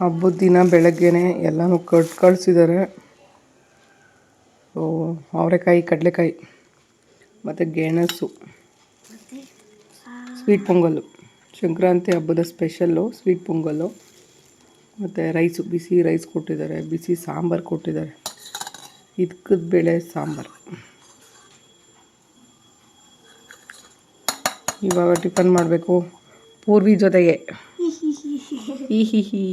ಹಬ್ಬದ ದಿನ ಬೆಳಗ್ಗೆನೆ ಎಲ್ಲನೂ ಕಟ್ ಕಳಿಸಿದ್ದಾರೆ ಸೊ ಅವರೆಕಾಯಿ ಕಡಲೆಕಾಯಿ ಮತ್ತು ಗೆಣಸು ಸ್ವೀಟ್ ಪೊಂಗಲ್ಲು ಸಂಕ್ರಾಂತಿ ಹಬ್ಬದ ಸ್ಪೆಷಲ್ಲು ಸ್ವೀಟ್ ಪೊಂಗಲ್ಲು ಮತ್ತು ರೈಸು ಬಿಸಿ ರೈಸ್ ಕೊಟ್ಟಿದ್ದಾರೆ ಬಿಸಿ ಸಾಂಬಾರು ಕೊಟ್ಟಿದ್ದಾರೆ ಇದ್ಕದ ಬೇಳೆ ಸಾಂಬಾರು. ಇವಾಗ ಟಿಫನ್ ಮಾಡಬೇಕು. ಪೂರ್ವಿ ಜೊತೆಗೆ. ಈ ಹಿ ಹಿ.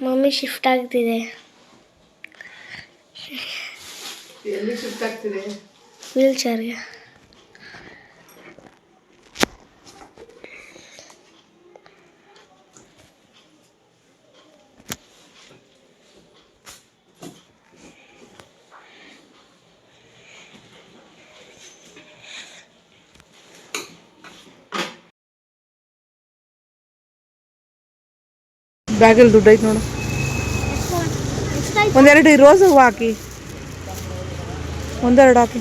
ಮಮ್ಮಿ ಶಿಫ್ಟ್ ಆಗ್ತಿದೆ ಎಲ್ಲಿ ಶಿಫ್ಟ್ ಆಗ್ತಿದೆ ವೀಲ್ ಚೇರ್ಗೆ ಬ್ಯಾಗಲ್ಲಿ ದುಡ್ಡು ಐತೆ ನೋಡು. ಒಂದೆರಡು ರೋಸ್ ಹೂವು ಹಾಕಿ. ಒಂದೆರಡು ಹಾಕಿ.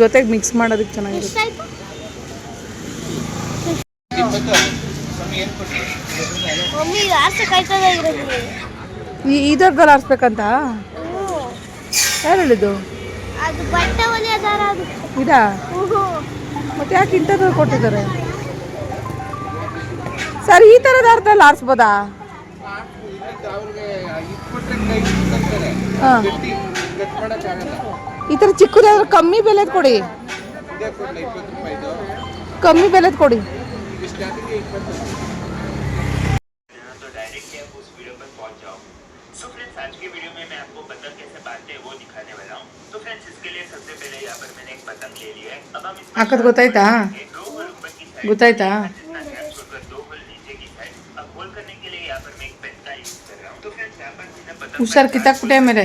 ಜೊತೆಗೆ ಮಿಕ್ಸ್ ಮಾಡೋದಕ್ಕೆ ಚೆನ್ನಾಗಿರುತ್ತೆ. ಈ ಇದರಲ್ಲಿ ಆರಿಸ್ಬೇಕಂತ ಯಾರು ಹೇಳಿದ್ದು ಇದಾ? ಮತ್ತೆ ಯಾಕೆ ಇಂಥದ್ದು ಕೊಟ್ಟಿದ್ದಾರೆ? ಸರ್, ಈ ಥರದ ಅರ್ಥದಲ್ಲಿ ಆರಿಸ್ಬೋದಾ ಈ ಥರ ಚಿಕ್ಕದಾದ್ರೆ ಕಮ್ಮಿ ಬೆಲೆದು ಕೊಡಿ ಕಮ್ಮಿ ಬೆಲೆದು ಕೊಡಿ तो डायरेक्टली आप उस वीडियो पर पहुंच जाओ सो फ्रेंड्स आज की वीडियो में मैं आपको पतंग कैसे बांधते हैं वो दिखाने वाला हूँ तो फ्रेंड्स इसके लिए सबसे पहले यहाँ पर मैंने एक पतंग ले लिया है अब हम इसमें ಹಾಕೋದು ಗೊತ್ತಾಯ್ತಾ दो होल ऊपर की साइड ಗೊತ್ತಾಯ್ತಾ हुशार किता कुठे आहे मेरे?